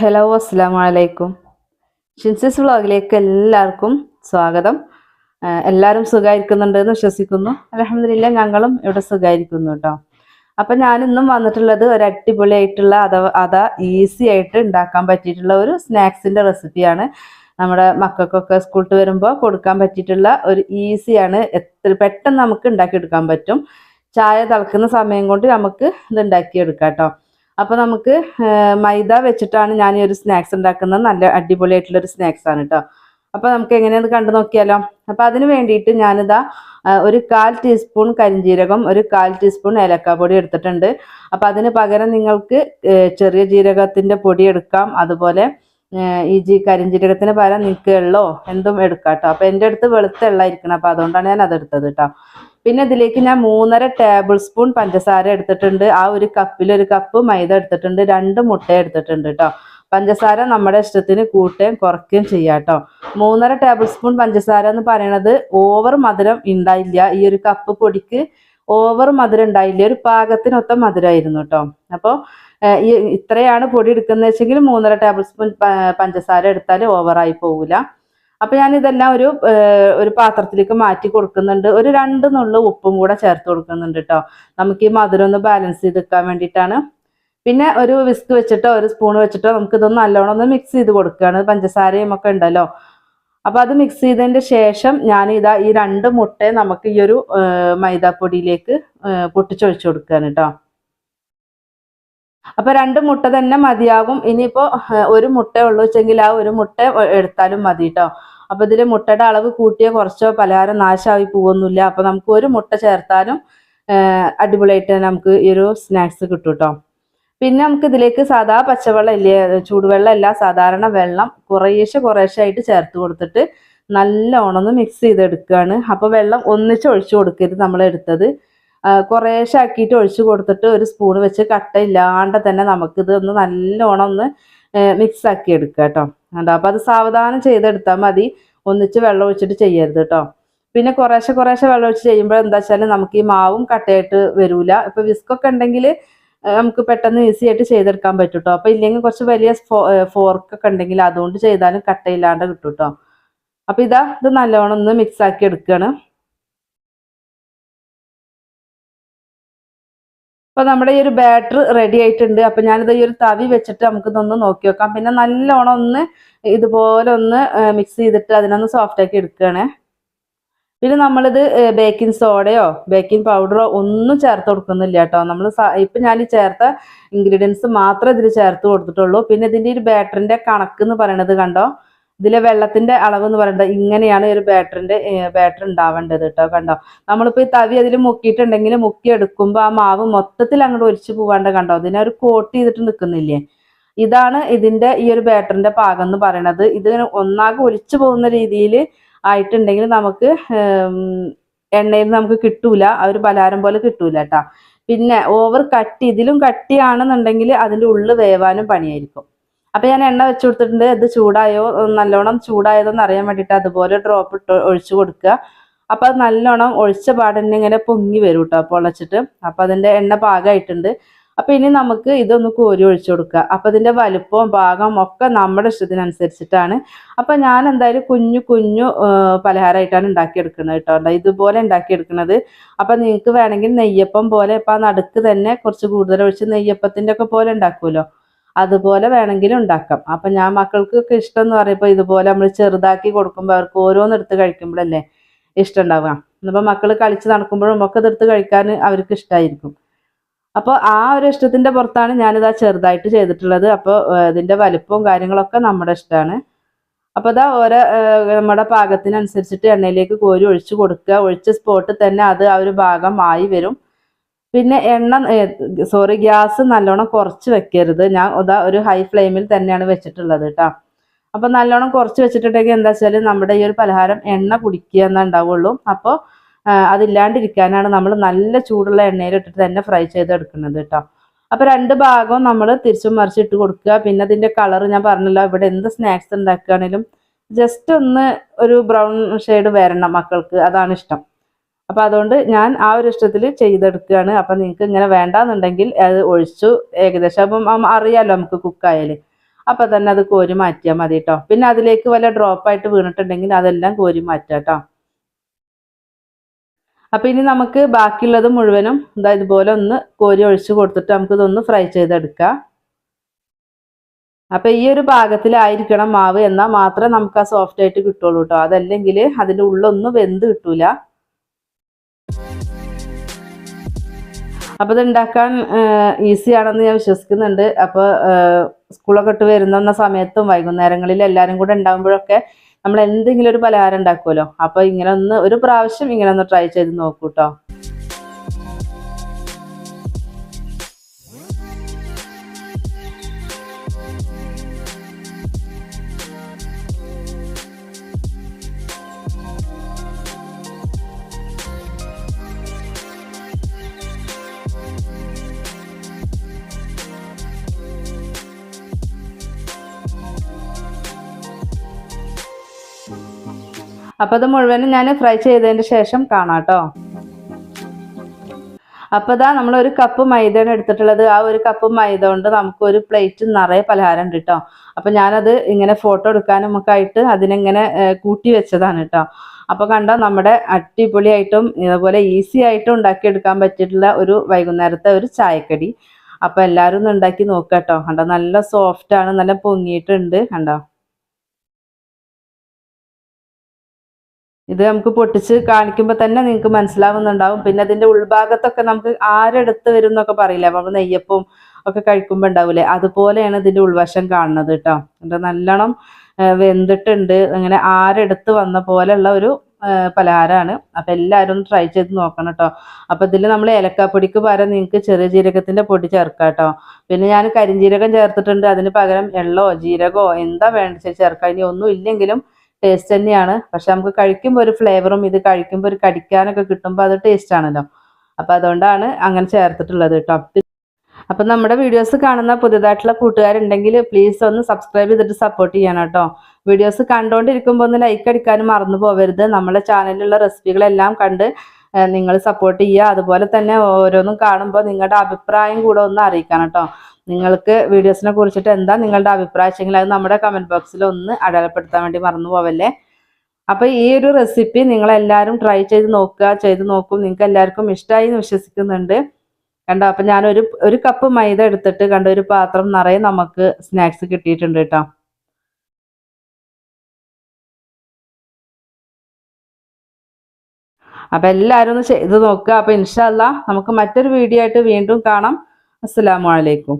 Hello അസ്സാം വലൈക്കും ഷിൻസിസ് വ്ളോഗിലേക്ക് എല്ലാവർക്കും സ്വാഗതം. എല്ലാവരും എല്ലാവരും സുഖമായിരിക്കുന്നുണ്ടെന്ന് വിശ്വസിക്കുന്നു. അലഹമില്ല ഞങ്ങളും ഇവിടെ സുഖമായിരിക്കുന്നു കേട്ടോ അപ്പം ഞാനിന്നും വന്നിട്ടുള്ളത് ഒരു അടിപൊളിയായിട്ടുള്ള അഥവാ അതാ ഈസി ആയിട്ട് ഉണ്ടാക്കാൻ പറ്റിയിട്ടുള്ള ഒരു സ്നാക്സിന്റെ റെസിപ്പിയാണ്. നമ്മുടെ മക്കൾക്കൊക്കെ സ്കൂളിൽ വരുമ്പോൾ കൊടുക്കാൻ പറ്റിയിട്ടുള്ള ഒരു ഈസിയാണ് എത്ര പെട്ടെന്ന് നമുക്ക് ഉണ്ടാക്കിയെടുക്കാൻ പറ്റും. ചായ തിളക്കുന്ന സമയം കൊണ്ട് നമുക്ക് ഇത് ഉണ്ടാക്കിയെടുക്കാം കേട്ടോ അപ്പോൾ നമുക്ക് മൈദ വെച്ചിട്ടാണ് ഞാൻ ഈ ഒരു സ്നാക്സ് ഉണ്ടാക്കുന്നത്. നല്ല അടിപൊളിയായിട്ടുള്ള ഒരു സ്നാക്സ് ആണ് കേട്ടോ അപ്പോൾ നമുക്ക് എങ്ങനെയാണ് കണ്ടു നോക്കിയാലോ. അപ്പോൾ അതിന് വേണ്ടിയിട്ട് ഞാനിതാ ഒരു കാൽ ടീസ്പൂൺ കരിഞ്ജീരകം ഒരു കാൽ ടീസ്പൂൺ ഏലക്കാപ്പൊടി എടുത്തിട്ടുണ്ട്. അപ്പോൾ അതിന് പകരം നിങ്ങൾക്ക് ചെറിയ ജീരകത്തിന്റെ പൊടി എടുക്കാം. അതുപോലെ ഈ ജി കരിഞ്ജീരകത്തിന് പകരം നിങ്ങൾക്ക് എന്തും എടുക്കാം കേട്ടോ അപ്പോൾ എന്റെ അടുത്ത് വെളുത്ത അപ്പൊ അപ്പോൾ അതുകൊണ്ടാണ് ഞാൻ അത് എടുത്തത് കേട്ടോ പിന്നെ ഇതിലേക്ക് ഞാൻ മൂന്നര ടേബിൾ സ്പൂൺ പഞ്ചസാര എടുത്തിട്ടുണ്ട്. ആ ഒരു കപ്പിൽ ഒരു കപ്പ് മൈദ എടുത്തിട്ടുണ്ട്. രണ്ട് മുട്ട എടുത്തിട്ടുണ്ട് കേട്ടോ പഞ്ചസാര നമ്മുടെ ഇഷ്ടത്തിന് കൂട്ടുകയും കുറയ്ക്കുകയും ചെയ്യാം കേട്ടോ മൂന്നര ടേബിൾ സ്പൂൺ പഞ്ചസാര എന്ന് പറയണത് ഓവർ മധുരം ഉണ്ടായില്ല. ഈ ഒരു കപ്പ് പൊടിക്ക് ഓവർ മധുരം ഉണ്ടായില്ല. ഒരു പാകത്തിനൊത്ത മധുരമായിരുന്നു കേട്ടോ അപ്പോൾ ഇത്രയാണ് പൊടി എടുക്കുന്നത് വെച്ചെങ്കിൽ മൂന്നര ടേബിൾ സ്പൂൺ പഞ്ചസാര എടുത്താൽ ഓവറായി പോകില്ല അപ്പൊ ഞാൻ ഇതെല്ലാം ഒരു ഒരു പാത്രത്തിലേക്ക് മാറ്റി കൊടുക്കുന്നുണ്ട്. ഒരു രണ്ട് നുള്ളു ഉപ്പും കൂടെ ചേർത്ത് കൊടുക്കുന്നുണ്ട് കേട്ടോ നമുക്ക് ഈ മധുരം ഒന്ന് ബാലൻസ് ചെയ്ത് വെക്കാൻ വേണ്ടിയിട്ടാണ്. പിന്നെ ഒരു വിസ്ക് വെച്ചിട്ടോ ഒരു സ്പൂൺ വെച്ചിട്ടോ നമുക്ക് ഇതൊന്ന് നല്ലോണം ഒന്ന് മിക്സ് ചെയ്ത് കൊടുക്കുകയാണ്. പഞ്ചസാരയും ഒക്കെ ഉണ്ടല്ലോ. അപ്പൊ അത് മിക്സ് ചെയ്തതിന്റെ ശേഷം ഞാൻ ഇതാ ഈ രണ്ട് മുട്ടയെ നമുക്ക് ഈ ഒരു മൈദാപ്പൊടിയിലേക്ക് പൊട്ടിച്ചൊഴിച്ചു കൊടുക്കുകയാണ് കേട്ടോ അപ്പൊ രണ്ട് മുട്ട തന്നെ മതിയാകും. ഇനിയിപ്പോ ഒരു മുട്ട ഉള്ളൂ വെച്ചെങ്കിൽ ആ ഒരു മുട്ട എടുത്താലും മതി കേട്ടോ അപ്പൊ ഇതിൽ മുട്ടയുടെ അളവ് കൂട്ടിയോ കുറച്ചോ പലഹാരം നാശമായി പോകുന്നില്ല. അപ്പൊ നമുക്ക് ഒരു മുട്ട ചേർത്താലും അടിപൊളിയായിട്ട് നമുക്ക് ഈ ഒരു സ്നാക്സ് കിട്ടും കേട്ടോ പിന്നെ നമുക്ക് ഇതിലേക്ക് സാധാ പച്ചവെള്ളം ഇല്ലേ ചൂടുവെള്ളം അല്ല സാധാരണ വെള്ളം കുറേശ്ശെ കുറേശ്ശെ ആയിട്ട് ചേർത്ത് കൊടുത്തിട്ട് നല്ലോണം ഒന്ന് മിക്സ് ചെയ്തെടുക്കുകയാണ് അപ്പോൾ വെള്ളം ഒന്നിച്ച് ഒഴിച്ചു കൊടുക്കരുത് നമ്മൾ എടുത്തത് കുറേശ്ശെ ആക്കിയിട്ട് ഒഴിച്ചു കൊടുത്തിട്ട് ഒരു സ്പൂൺ വെച്ച് കട്ട ഇല്ലാണ്ട് തന്നെ നമുക്കിത് ഒന്ന് നല്ലോണം ഒന്ന് മിക്സ് ആക്കി എടുക്കുക കേട്ടോ. കണ്ടോ? അപ്പോൾ അത് സാവധാനം ചെയ്തെടുത്താൽ മതി. ഒന്നിച്ച് വെള്ളം ഒഴിച്ചിട്ട് ചെയ്യരുത് കേട്ടോ. പിന്നെ കുറേശ്ശെ കുറേശ്ശെ വെള്ളം ഒഴിച്ച് ചെയ്യുമ്പോൾ എന്താ വെച്ചാൽ നമുക്ക് ഈ മാവും കട്ടയായിട്ട് വരൂല. ഇപ്പം വിസ്കൊക്കെ ഉണ്ടെങ്കിൽ നമുക്ക് പെട്ടെന്ന് ഈസി ആയിട്ട് ചെയ്തെടുക്കാൻ പറ്റും കേട്ടോ. അപ്പം ഇല്ലെങ്കിൽ കുറച്ച് വലിയ ഫോർക്ക് ഒക്കെ ഉണ്ടെങ്കിൽ അതുകൊണ്ട് ചെയ്താലും കട്ടയില്ലാണ്ട് കിട്ടും കേട്ടോ. അപ്പോൾ ഇതാ ഇത് നല്ലോണം ഒന്ന് മിക്സ് ആക്കി എടുക്കുകയാണ് അപ്പൊ നമ്മുടെ ഈ ഒരു ബാറ്റർ റെഡി ആയിട്ടുണ്ട്. അപ്പൊ ഞാനിത് ഈ ഒരു തവി വെച്ചിട്ട് നമുക്ക് ഇതൊന്ന് നോക്കി നോക്കാം പിന്നെ നല്ലോണം ഒന്ന് ഇതുപോലെ ഒന്ന് മിക്സ് ചെയ്തിട്ട് അതിനൊന്ന് സോഫ്റ്റ് ആക്കി എടുക്കുകയാണ്. പിന്നെ നമ്മളിത് ബേക്കിംഗ് സോഡയോ ബേക്കിംഗ് പൗഡറോ ഒന്നും ചേർത്ത് കൊടുക്കുന്നില്ല കേട്ടോ. നമ്മൾ ഇപ്പൊ ഞാൻ ഈ ചേർത്ത ഇൻഗ്രീഡിയൻസ് മാത്രമേ ഇതിൽ ചേർത്ത് കൊടുത്തിട്ടുള്ളൂ. പിന്നെ ഇതിന്റെ ഒരു ബാറ്ററിന്റെ കണക്ക് എന്ന് പറയണത് കണ്ടോ? ഇതിലെ വെള്ളത്തിന്റെ അളവ് എന്ന് പറയുന്നത് ഇങ്ങനെയാണ് ഒരു ബാറ്ററിന്റെ ബാറ്റർ ഉണ്ടാവേണ്ടത് കേട്ടോ കണ്ടോ? നമ്മളിപ്പോ ഈ തവി അതിൽ മുക്കിയിട്ടുണ്ടെങ്കിൽ മുക്കി എടുക്കുമ്പോൾ ആ മാവ് മൊത്തത്തിൽ അങ്ങോട്ട് ഒലിച്ചു പോവാണ്ട് കണ്ടോ? ഇതിനെ ഒരു കോട്ട് ചെയ്തിട്ട് നിൽക്കുന്നില്ലേ ഇതാണ് ഇതിന്റെ ഈ ഒരു ബാറ്ററിന്റെ പാകം എന്ന് പറയണത്. ഇത് ഒന്നാകെ ഒലിച്ചു പോകുന്ന രീതിയിൽ ആയിട്ടുണ്ടെങ്കിൽ നമുക്ക് എണ്ണയിൽ നമുക്ക് കിട്ടൂല. ആ ഒരു പലഹാരം പോലെ കിട്ടൂല കേട്ടാ പിന്നെ ഓവർ കട്ടി ഇതിലും കട്ടിയാണെന്നുണ്ടെങ്കിൽ അതിന്റെ ഉള്ളിൽ വേവാനും പണിയായിരിക്കും. അപ്പൊ ഞാൻ എണ്ണ വെച്ച് കൊടുത്തിട്ടുണ്ട്. ഇത് ചൂടായോ? നല്ലോണം ചൂടായതോ എന്ന് അറിയാൻ വേണ്ടിട്ട് അതുപോലെ ഡ്രോപ്പ് ഇട്ട് ഒഴിച്ചു കൊടുക്കുക. അപ്പൊ അത് നല്ലോണം ഒഴിച്ച പാടന്നെ ഇങ്ങനെ പൊങ്ങി വരും കേട്ടോ പൊളച്ചിട്ട്. അപ്പൊ അതിന്റെ എണ്ണ പാകമായിട്ടുണ്ട് അപ്പൊ ഇനി നമുക്ക് ഇതൊന്ന് കോരി ഒഴിച്ചു കൊടുക്കുക. അപ്പൊ അതിന്റെ വലുപ്പവും പാകം ഒക്കെ നമ്മുടെ ഇഷ്ടത്തിനനുസരിച്ചിട്ടാണ്. അപ്പൊ ഞാൻ എന്തായാലും കുഞ്ഞു കുഞ്ഞു പലഹാരമായിട്ടാണ് ഉണ്ടാക്കിയെടുക്കുന്നത് കേട്ടോ ഇതുപോലെ ഉണ്ടാക്കിയെടുക്കുന്നത്. അപ്പൊ നിങ്ങൾക്ക് വേണമെങ്കിൽ നെയ്യപ്പം പോലെ ഇപ്പൊ ആ നടുക്ക് തന്നെ കുറച്ച് കൂടുതൽ ഒഴിച്ച് നെയ്യപ്പത്തിന്റെ ഒക്കെ പോലെ ഉണ്ടാക്കുമല്ലോ അതുപോലെ വേണമെങ്കിൽ ഉണ്ടാക്കാം. അപ്പൊ ഞാൻ മക്കൾക്കൊക്കെ ഇഷ്ടം എന്ന് പറയുമ്പോൾ ഇതുപോലെ നമ്മൾ ചെറുതാക്കി കൊടുക്കുമ്പോൾ അവർക്ക് ഓരോന്ന് എടുത്ത് കഴിക്കുമ്പോഴല്ലേ ഇഷ്ടം ഉണ്ടാവുക അപ്പോൾ മക്കൾ കളിച്ച് നടക്കുമ്പോഴും ഒക്കെ ഇതെടുത്ത് കഴിക്കാൻ അവർക്ക് ഇഷ്ടമായിരിക്കും അപ്പോൾ ആ ഒരു ഇഷ്ടത്തിന്റെ പുറത്താണ് ഞാനിത് ആ ചെറുതായിട്ട് ചെയ്തിട്ടുള്ളത്. അപ്പോൾ ഇതിന്റെ വലിപ്പവും കാര്യങ്ങളൊക്കെ നമ്മുടെ ഇഷ്ടമാണ് അപ്പോൾ അതാ ഓരോ നമ്മുടെ പാകത്തിനനുസരിച്ചിട്ട് എണ്ണയിലേക്ക് കോരി ഒഴിച്ചു കൊടുക്കുക. ഒഴിച്ച സ്പോട്ടിൽ തന്നെ അത് ആ ഒരു ഭാഗം ആയി വരും. പിന്നെ എണ്ണ സോറി ഗ്യാസ് നല്ലോണം കുറച്ച് വെക്കരുത്. ഞാൻ ഉദാ ഒരു ഹൈ ഫ്ലെയിമിൽ തന്നെയാണ് വെച്ചിട്ടുള്ളത് കേട്ടോ അപ്പൊ നല്ലോണം കുറച്ച് വെച്ചിട്ടുണ്ടെങ്കിൽ എന്താ വെച്ചാൽ നമ്മുടെ ഈ ഒരു പലഹാരം എണ്ണ കുടിക്കുക എന്നേ ഉണ്ടാവുള്ളൂ. അപ്പോൾ അതില്ലാണ്ടിരിക്കാനാണ് നമ്മൾ നല്ല ചൂടുള്ള എണ്ണയിൽ ഇട്ടിട്ട് തന്നെ ഫ്രൈ ചെയ്തെടുക്കുന്നത് കേട്ടോ അപ്പൊ രണ്ട് ഭാഗവും നമ്മൾ തിരിച്ചും മറിച്ചിട്ട് കൊടുക്കുക. പിന്നെ അതിന്റെ കളർ ഞാൻ പറഞ്ഞല്ലോ ഇവിടെ എന്ത് സ്നാക്സ് ഉണ്ടാക്കുകയാണെങ്കിലും ജസ്റ്റ് ഒന്ന് ഒരു ബ്രൗൺ ഷെയ്ഡ് വരണം മക്കൾക്ക്. അതാണ് ഇഷ്ടം. അപ്പൊ അതുകൊണ്ട് ഞാൻ ആ ഒരു ഇഷ്ടത്തിൽ ചെയ്തെടുക്കുകയാണ്. അപ്പൊ നിങ്ങൾക്ക് ഇങ്ങനെ വേണ്ടാന്നുണ്ടെങ്കിൽ അത് ഒഴിച്ചു. ഏകദേശം അപ്പം അറിയാമല്ലോ നമുക്ക് കുക്കായാൽ അപ്പം തന്നെ അത് കോരി മാറ്റിയാൽ മതി കേട്ടോ പിന്നെ അതിലേക്ക് വല്ല ഡ്രോപ്പായിട്ട് വീണിട്ടുണ്ടെങ്കിൽ അതെല്ലാം കോരി മാറ്റാം കേട്ടോ അപ്പം ഇനി നമുക്ക് ബാക്കിയുള്ളത് മുഴുവനും ഇതാ ഇതുപോലെ ഒന്ന് കോരി ഒഴിച്ച് കൊടുത്തിട്ട് നമുക്ക് ഇതൊന്ന് ഫ്രൈ ചെയ്തെടുക്കാം. അപ്പം ഈ ഒരു പാകത്തിലായിരിക്കണം മാവ്. എന്നാൽ മാത്രമേ നമുക്ക് ആ സോഫ്റ്റ് ആയിട്ട് കിട്ടുള്ളൂ കേട്ടോ അതല്ലെങ്കിൽ അതിന്റെ ഉള്ളൊന്നും വെന്ത് കിട്ടൂല. അപ്പോൾ ഇത് ഉണ്ടാക്കാൻ ഈസി ആണെന്ന് ഞാൻ വിശ്വസിക്കുന്നുണ്ട്. അപ്പോൾ സ്കൂളൊക്കെ ഇട്ട് വരുന്ന സമയത്തും വൈകുന്നേരങ്ങളിൽ എല്ലാവരും കൂടെ ഉണ്ടാകുമ്പോഴൊക്കെ നമ്മൾ എന്തെങ്കിലും ഒരു പലഹാരം ഉണ്ടാക്കുമല്ലോ. അപ്പോൾ ഇങ്ങനെ ഒന്ന് ഒരു പ്രാവശ്യം ഇങ്ങനെ ഒന്ന് ട്രൈ ചെയ്ത് നോക്കൂ അപ്പോൾ അത് മുഴുവനും ഞാൻ ഫ്രൈ ചെയ്തതിന് ശേഷം കാണാം കേട്ടോ. അപ്പോൾ ഇതാ നമ്മൾ ഒരു കപ്പ് മൈദയാണ് എടുത്തിട്ടുള്ളത്. ആ ഒരു കപ്പ് മൈദ കൊണ്ട് നമുക്ക് ഒരു പ്ലേറ്റ് നിറയെ പലഹാരം ഉണ്ട് കേട്ടോ. അപ്പം ഞാനത് ഇങ്ങനെ ഫോട്ടോ എടുക്കാനും ഒക്കെ ആയിട്ട് അതിനെങ്ങനെ കൂട്ടി വെച്ചതാണ് കേട്ടോ. അപ്പോൾ കണ്ടോ നമ്മുടെ അടിപൊളിയായിട്ടും ഇതുപോലെ ഈസി ആയിട്ടും ഉണ്ടാക്കിയെടുക്കാൻ പറ്റിയിട്ടുള്ള ഒരു വൈകുന്നേരത്തെ ഒരു ചായക്കടി. അപ്പോൾ എല്ലാവരും ഒന്ന് ഉണ്ടാക്കി നോക്കാം കേട്ടോ. കണ്ടോ നല്ല സോഫ്റ്റ് ആണ് നല്ല പൊങ്ങിയിട്ടുണ്ട്. കണ്ടോ? ഇത് നമുക്ക് പൊട്ടിച്ച് കാണിക്കുമ്പോൾ തന്നെ നിങ്ങൾക്ക് മനസ്സിലാവുന്നുണ്ടാവും. പിന്നെ അതിന്റെ ഉൾഭാഗത്തൊക്കെ നമുക്ക് ആരെടുത്ത് വരും എന്നൊക്കെ പറയില്ല? നമ്മൾ നെയ്യപ്പവും ഒക്കെ കഴിക്കുമ്പോൾ ഉണ്ടാവില്ലേ അതുപോലെയാണ് ഇതിന്റെ ഉൾവശം കാണുന്നത് കേട്ടോ. എന്നിട്ട് നല്ലോണം വെന്തിട്ടുണ്ട്. അങ്ങനെ ആരെടുത്ത് വന്ന പോലെയുള്ള ഒരു പലഹാരമാണ്. അപ്പം എല്ലാവരും ഒന്ന് ട്രൈ ചെയ്ത് നോക്കണം കേട്ടോ. അപ്പം ഇതിൽ നമ്മൾ ഏലക്കാപ്പൊടിക്ക് പകരം നിങ്ങൾക്ക് ചെറിയ ജീരകത്തിന്റെ പൊടി ചേർക്കാം കേട്ടോ. പിന്നെ ഞാൻ കരിഞ്ചീരകം ചേർത്തിട്ടുണ്ട്. അതിന് പകരം എള്ളോ ജീരകമോ എന്താ വേണ്ടത് ചേർക്കാം. ഇനി ഒന്നും ഇല്ലെങ്കിലും ടേസ്റ്റ് തന്നെയാണ്. പക്ഷെ നമുക്ക് കഴിക്കുമ്പോൾ ഒരു ഫ്ലേവറും ഇത് കഴിക്കുമ്പോൾ ഒരു കടിക്കാനൊക്കെ കിട്ടുമ്പോൾ അത് ടേസ്റ്റ് ആണല്ലോ. അപ്പം അതുകൊണ്ടാണ് അങ്ങനെ ചേർത്തിട്ടുള്ളത് കേട്ടോ. അപ്പം നമ്മുടെ വീഡിയോസ് കാണുന്ന പുതിയതായിട്ടുള്ള കൂട്ടുകാരുണ്ടെങ്കിൽ പ്ലീസ് ഒന്ന് സബ്സ്ക്രൈബ് ചെയ്തിട്ട് സപ്പോർട്ട് ചെയ്യണം കേട്ടോ. വീഡിയോസ് കണ്ടുകൊണ്ടിരിക്കുമ്പോൾ ഒന്ന് ലൈക്ക് അടിക്കാനും മറന്നു പോകരുത് നമ്മുടെ ചാനലിലുള്ള റെസിപ്പികളെല്ലാം കണ്ട് നിങ്ങൾ സപ്പോർട്ട് ചെയ്യുക. അതുപോലെ തന്നെ ഓരോന്നും കാണുമ്പോൾ നിങ്ങളുടെ അഭിപ്രായം കൂടെ ഒന്ന് അറിയിക്കണം കേട്ടോ. നിങ്ങൾക്ക് വീഡിയോസിനെ കുറിച്ചിട്ട് എന്താ നിങ്ങളുടെ അഭിപ്രായമെങ്കിൽ അത് നമ്മുടെ കമന്റ് ബോക്സിൽ ഒന്ന് അടയാളപ്പെടുത്താൻ വേണ്ടി മറന്നു പോവല്ലേ? അപ്പൊ ഈ ഒരു റെസിപ്പി നിങ്ങളെല്ലാവരും ട്രൈ ചെയ്ത് നോക്കുക. ചെയ്ത് നോക്കും. നിങ്ങൾക്ക് എല്ലാവർക്കും ഇഷ്ടമായി എന്ന് വിശ്വസിക്കുന്നുണ്ട്. കണ്ടോ? അപ്പൊ ഞാനൊരു ഒരു കപ്പ് മൈദ എടുത്തിട്ട് കണ്ട? ഒരു പാത്രം നിറയെ നമുക്ക് സ്നാക്സ് കിട്ടിയിട്ടുണ്ട് കേട്ടോ. അപ്പൊ എല്ലാവരും ഒന്ന് ചെയ്ത് നോക്കുക. അപ്പൊ ഇൻഷാല്ല നമുക്ക് മറ്റൊരു വീഡിയോ ആയിട്ട് വീണ്ടും കാണാം. അസ്സലാമു അലൈക്കും.